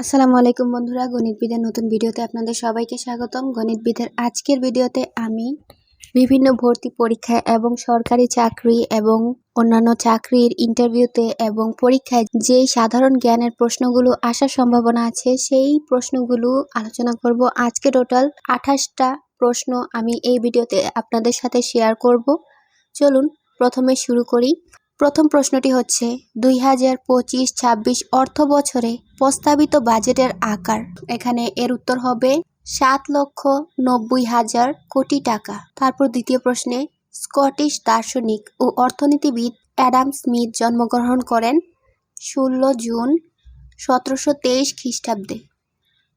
আসসালামু আলাইকুম বন্ধুরা, গণিতবিদের নতুন ভিডিওতে আপনাদের সবাইকে স্বাগতম। গণিতবিদের আজকের ভিডিওতে আমি বিভিন্ন ভর্তি পরীক্ষা এবং সরকারি চাকরি এবং অন্যান্য চাকরির ইন্টারভিউতে এবং পরীক্ষায় যেই সাধারণ জ্ঞানের প্রশ্নগুলো আসার সম্ভাবনা আছে, সেই প্রশ্নগুলো আলোচনা করব। আজকে টোটাল আঠাশটা প্রশ্ন আমি এই ভিডিওতে আপনাদের সাথে শেয়ার করব। চলুন, প্রথমে শুরু করি। প্রথম প্রশ্নটি হচ্ছে, দুই হাজার পঁচিশ ছাব্বিশ অর্থ বছরে প্রস্তাবিত বাজেটের আকার। এখানে এর উত্তর হবে, সাত লক্ষ নব্বই হাজার কোটি টাকা। তারপর দ্বিতীয় প্রশ্নে, স্কটিশ দার্শনিক ও অর্থনীতিবিদ অ্যাডাম স্মিথ জন্মগ্রহণ করেন ষোলো জুন সতেরোশো তেইশ খ্রিস্টাব্দে।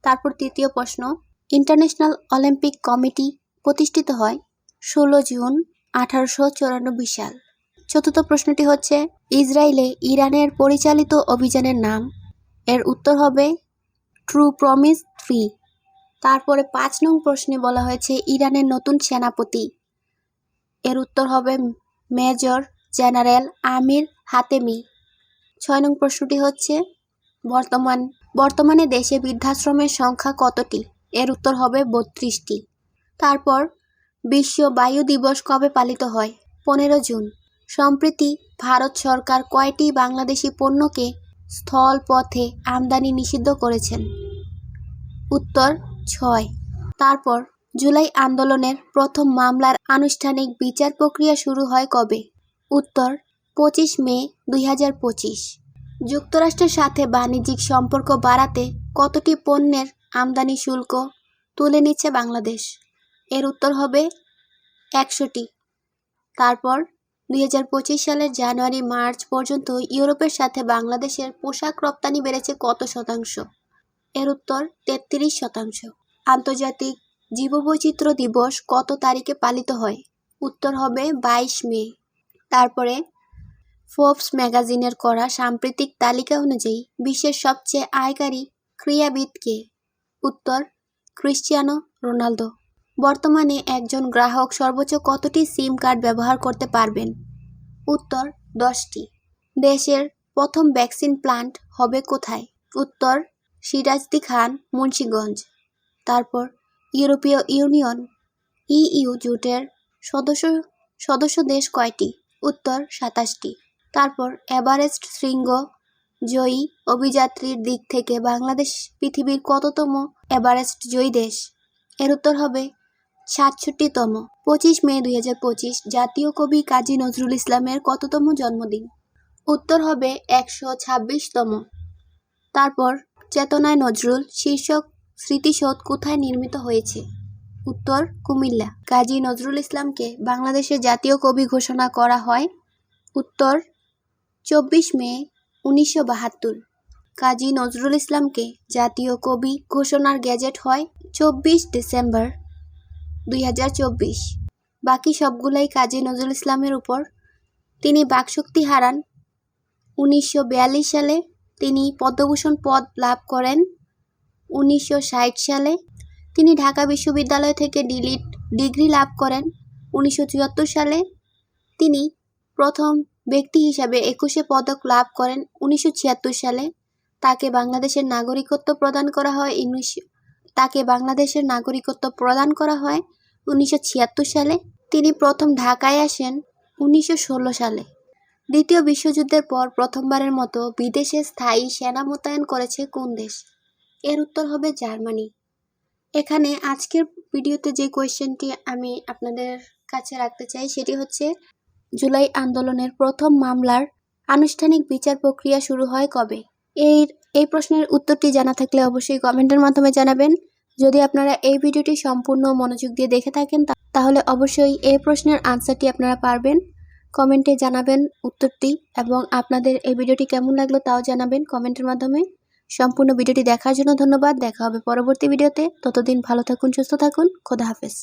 তারপর তৃতীয় প্রশ্ন, ইন্টারন্যাশনাল অলিম্পিক কমিটি প্রতিষ্ঠিত হয় ষোলো জুন আঠারোশো চুরানব্বই সাল। চতুর্থ প্রশ্নটি হচ্ছে, ইসরায়েলে ইরানের পরিচালিত অভিযানের নাম। এর উত্তর হবে ট্রু প্রমিস থ্রি তারপরে পাঁচ নং প্রশ্নে বলা হয়েছে, ইরানের নতুন সেনাপতি এর উত্তর হবে, মেজর জেনারেল আমির হাতেমি ছয় নং প্রশ্নটি হচ্ছে, বর্তমান, বর্তমানে দেশে বৃদ্ধাশ্রমের সংখ্যা কতটি? এর উত্তর হবে, বত্রিশটি তারপর, বিশ্ব বায়ু দিবস কবে পালিত হয়? পনেরো জুন। সম্প্রতি ভারত সরকার কয়টি বাংলাদেশি পণ্যকে স্থল পথে আমদানি নিষিদ্ধ করেছেন? উত্তর, ছয়। তারপর, জুলাই আন্দোলনের প্রথম মামলার আনুষ্ঠানিক বিচার প্রক্রিয়া শুরু হয় কবে? উত্তর, পঁচিশ মে দুই হাজার পঁচিশ। যুক্তরাষ্ট্রের সাথে বাণিজ্যিক সম্পর্ক বাড়াতে কতটি পণ্যের আমদানি শুল্ক তুলে নিচ্ছে বাংলাদেশ? এর উত্তর হবে একশোটি। তারপর দুই হাজার পঁচিশ সালের জানুয়ারি, মার্চ পর্যন্ত ইউরোপের সাথে বাংলাদেশের পোশাক রপ্তানি বেড়েছে কত শতাংশ? এর উত্তর, তেত্রিশ শতাংশ। আন্তর্জাতিক জীববৈচিত্র্য দিবস কত তারিখে পালিত হয়? উত্তর হবে বাইশ মে। তারপরে ফোর্বস ম্যাগাজিনের করা সাম্প্রতিক তালিকা অনুযায়ী বিশ্বের সবচেয়ে আয়কারী ক্রীড়াবিদকে। উত্তর, ক্রিশ্চিয়ানো রোনালদো। বর্তমানে একজন গ্রাহক সর্বোচ্চ কতটি সিম কার্ড ব্যবহার করতে পারবেন? উত্তর, দশটি। দেশের প্রথম ভ্যাকসিন প্লান্ট হবে কোথায়? উত্তর, সিরাজদি খান, মুন্সীগঞ্জ। তারপর, ইউরোপীয় ইউনিয়ন, ইইউ জোটের সদস্য সদস্য দেশ কয়টি? উত্তর, সাতাশটি। তারপর, এভারেস্ট শৃঙ্গ জয়ী অভিযাত্রীর দিক থেকে বাংলাদেশ পৃথিবীর কততম এভারেস্ট জয়ী দেশ? এর উত্তর হবে সাতষট্টিতম, পঁচিশ মে দুই হাজার পঁচিশ, জাতীয় কবি কাজী নজরুল ইসলামের কততম জন্মদিন? উত্তর হবে একশো ছাব্বিশতম। তারপর, চেতনায় নজরুল শীর্ষক স্মৃতিসৌধ কোথায় নির্মিত হয়েছে? উত্তর, কুমিল্লা। কাজী নজরুল ইসলামকে বাংলাদেশের জাতীয় কবি ঘোষণা করা হয়, উত্তর, চব্বিশ মে উনিশশো বাহাত্তর। কাজী নজরুল ইসলামকে জাতীয় কবি ঘোষণার গ্যাজেট হয়, চব্বিশ ডিসেম্বর দুই হাজার চব্বিশ। বাকি সবগুলাই কাজী নজরুল ইসলামের উপর। তিনি বাকশক্তি হারান। উনিশশো বিয়াল্লিশ সালে তিনি পদ্মভূষণ পদ লাভ করেন। উনিশশো ষাট সালে তিনি ঢাকা বিশ্ববিদ্যালয় থেকে ডিলিট ডিগ্রি লাভ করেন। উনিশশো চুয়াত্তর সালে তিনি প্রথম ব্যক্তি হিসাবে একুশে পদক লাভ করেন। উনিশশো ছিয়াত্তর সালে তাকে বাংলাদেশের নাগরিকত্ব প্রদান করা হয়। উনিশশো তাকে বাংলাদেশের নাগরিকত্ব প্রদান করা হয় উনিশশো ছিয়াত্তর সালে। তিনি প্রথম ঢাকায় আসেন উনিশশো ষোলো সালে। দ্বিতীয় বিশ্বযুদ্ধের পর প্রথমবারের মতো বিদেশে স্থায়ী সেনা মোতায়েন করেছে কোন দেশ? এর উত্তর হবে জার্মানি। এখানে আজকের ভিডিওতে যে কোয়েশ্চেনটি আমি আপনাদের কাছে রাখতে চাই সেটি হচ্ছে, জুলাই আন্দোলনের প্রথম মামলার আনুষ্ঠানিক বিচার প্রক্রিয়া শুরু হয় কবে? এই এই প্রশ্নের উত্তরটি জানা থাকলে অবশ্যই কমেন্টের মাধ্যমে জানাবেন। যদি আপনারা এই ভিডিওটি সম্পূর্ণ মনোযোগ দিয়ে দেখে থাকেন তাহলে অবশ্যই এই প্রশ্নের আনসারটি আপনারা পারবেন। কমেন্টে জানাবেন উত্তরটি এবং আপনাদের এই ভিডিওটি কেমন লাগল তাও জানাবেন কমেন্টের মাধ্যমে। সম্পূর্ণ ভিডিওটি দেখার জন্য ধন্যবাদ। দেখা হবে পরবর্তী ভিডিওতে। ততদিন ভালো থাকুন, সুস্থ থাকুন। খোদা হাফেজ।